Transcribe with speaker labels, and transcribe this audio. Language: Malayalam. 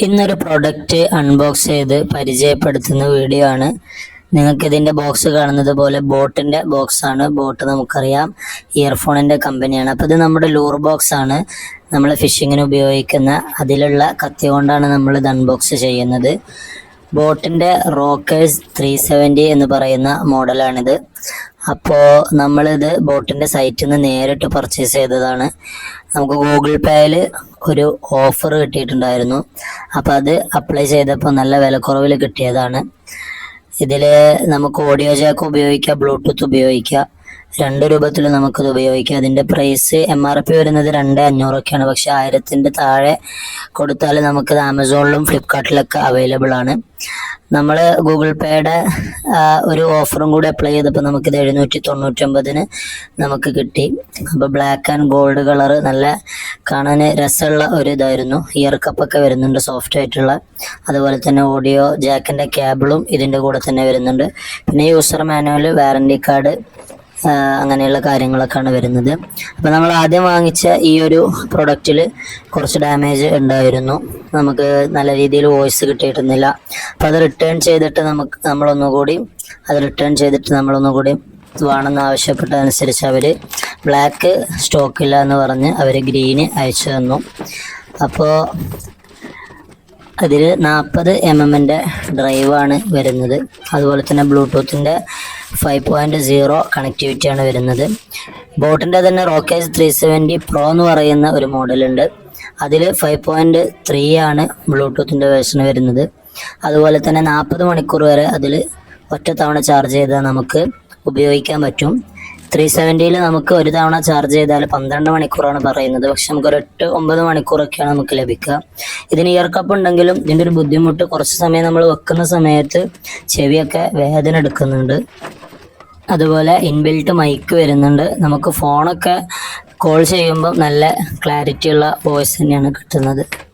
Speaker 1: ഇന്നൊരു പ്രോഡക്റ്റ് അൺബോക്സ് ചെയ്ത് പരിചയപ്പെടുത്തുന്ന വീഡിയോ ആണ്. നിങ്ങൾക്ക് ഇതിന്റെ ബോക്സ് കാണുന്നത് പോലെ ബോട്ടിന്റെ ബോക്സ് ആണ്. ബോട്ട് നമുക്കറിയാം. ഇയർഫോണിന്റെ കമ്പനിയാണ്. അപ്പോൾ ഇത് നമ്മുടെ ലൂർ ബോക്സ് ആണ്. നമ്മൾ ഫിഷിങ്ങിന് ഉപയോഗിക്കുന്ന അതിലുള്ള കത്തി കൊണ്ടാണ് നമ്മൾ ഇത് അൺബോക്സ് ചെയ്യുന്നത്. ബോട്ടിന്റെ റോക്കേഴ്സ് ത്രീ സെവന്റി എന്ന് പറയുന്ന മോഡലാണിത് അപ്പോൾ നമ്മളിത് ബോട്ടിന്റെ സൈറ്റിൽ നിന്ന് നേരിട്ട് പർച്ചേസ് ചെയ്തതാണ്. നമുക്ക് ഗൂഗിൾ പേയിൽ ഒരു ഓഫർ കിട്ടിയിട്ടുണ്ടായിരുന്നു. അപ്പോൾ അത് അപ്ലൈ ചെയ്തപ്പോൾ നല്ല വിലക്കുറവിൽ കിട്ടിയതാണ്. ഇതിൽ നമുക്ക് ഓഡിയോ ജാക്ക് ഉപയോഗിക്കാം ബ്ലൂടൂത്ത് ഉപയോഗിക്കാം. രണ്ട് രൂപത്തിൽ നമുക്കത് ഉപയോഗിക്കാം. അതിന്റെ പ്രൈസ് എം ആർ പി വരുന്നത് രണ്ട് അഞ്ഞൂറൊക്കെയാണ്. പക്ഷേ ആയിരത്തിന്റെ താഴെ കൊടുത്താൽ നമുക്കത് ആമസോണിലും ഫ്ലിപ്കാർട്ടിലൊക്കെ അവൈലബിൾ ആണ്. നമ്മൾ ഗൂഗിൾ പേയുടെ ഒരു ഓഫറും കൂടി അപ്ലൈ ചെയ്തപ്പോൾ നമുക്കിത് എഴുന്നൂറ്റി തൊണ്ണൂറ്റൊമ്പതിന് നമുക്ക് കിട്ടി. അപ്പോൾ ബ്ലാക്ക് ആൻഡ് ഗോൾഡ് കളർ നല്ല കാണാൻ രസമുള്ള ഒരു ഇതായിരുന്നു. ഇയർ കപ്പൊക്കെ വരുന്നുണ്ട് സോഫ്റ്റ് ആയിട്ടുള്ള. അതുപോലെ തന്നെ ഓഡിയോ ജാക്കിന്റെ കേബിളും ഇതിന്റെ കൂടെ തന്നെ വരുന്നുണ്ട്. പിന്നെ യൂസർ മാനുവൽ വാറണ്ടി കാർഡ് അങ്ങനെയുള്ള കാര്യങ്ങളൊക്കെയാണ് വരുന്നത്. അപ്പോൾ നമ്മൾ ആദ്യം വാങ്ങിച്ച ഈ ഒരു പ്രൊഡക്റ്റിൽ കുറച്ച് ഡാമേജ് ഉണ്ടായിരുന്നു. നമുക്ക് നല്ല രീതിയിൽ വോയിസ് കിട്ടിയിരുന്നില്ല അപ്പോൾ അത് റിട്ടേൺ ചെയ്തിട്ട് നമുക്ക് നമ്മളൊന്നുകൂടി അത് റിട്ടേൺ ചെയ്തിട്ട് നമ്മളൊന്നുകൂടി വേണമെന്ന് ആവശ്യപ്പെട്ടതനുസരിച്ച് അവർ ബ്ലാക്ക് സ്റ്റോക്കില്ല എന്ന് പറഞ്ഞ് അവർ ഗ്രീന് അയച്ചു തന്നു. അപ്പോൾ അതിൽ നാൽപ്പത് എം എമ്മിന്റെ ഡ്രൈവാണ് വരുന്നത്. അതുപോലെ തന്നെ ബ്ലൂടൂത്തിന്റെ ഫൈവ് പോയിന്റ് സീറോ കണക്ടിവിറ്റിയാണ് വരുന്നത്. ബോട്ടിന്റെ തന്നെ റോക്കേജ് ത്രീ സെവന്റി പ്രോ എന്ന് പറയുന്ന ഒരു മോഡലുണ്ട്. അതിൽ ഫൈവ് പോയിന്റ് ത്രീ ആണ് ബ്ലൂടൂത്തിന്റെ വേർഷൻ വരുന്നത്. അതുപോലെ തന്നെ നാൽപ്പത് മണിക്കൂർ വരെ അതിൽ ഒറ്റ തവണ ചാർജ് ചെയ്താൽ നമുക്ക് ഉപയോഗിക്കാൻ പറ്റും. ത്രീ സെവന്റിയിൽ നമുക്ക് ഒരു തവണ ചാർജ് ചെയ്താൽ പന്ത്രണ്ട് മണിക്കൂറാണ് പറയുന്നത്. പക്ഷെ നമുക്ക് ഒരു എട്ട് ഒമ്പത് മണിക്കൂറൊക്കെയാണ് നമുക്ക് ലഭിക്കുക. ഇതിന് ഇയർ കപ്പ് ഉണ്ടെങ്കിലും ഇതിന്റെ ഒരു ബുദ്ധിമുട്ട് കുറച്ച് സമയം നമ്മൾ വെക്കുന്ന സമയത്ത് ചെവിയൊക്കെ വേദന എടുക്കുന്നുണ്ട്. അതുപോലെ ഇൻബിൽറ്റ് മൈക്ക് വരുന്നുണ്ട്. നമുക്ക് ഫോണൊക്കെ കോൾ ചെയ്യുമ്പോൾ നല്ല ക്ലാരിറ്റി ഉള്ള വോയിസ് തന്നെയാണ് കിട്ടുന്നത്.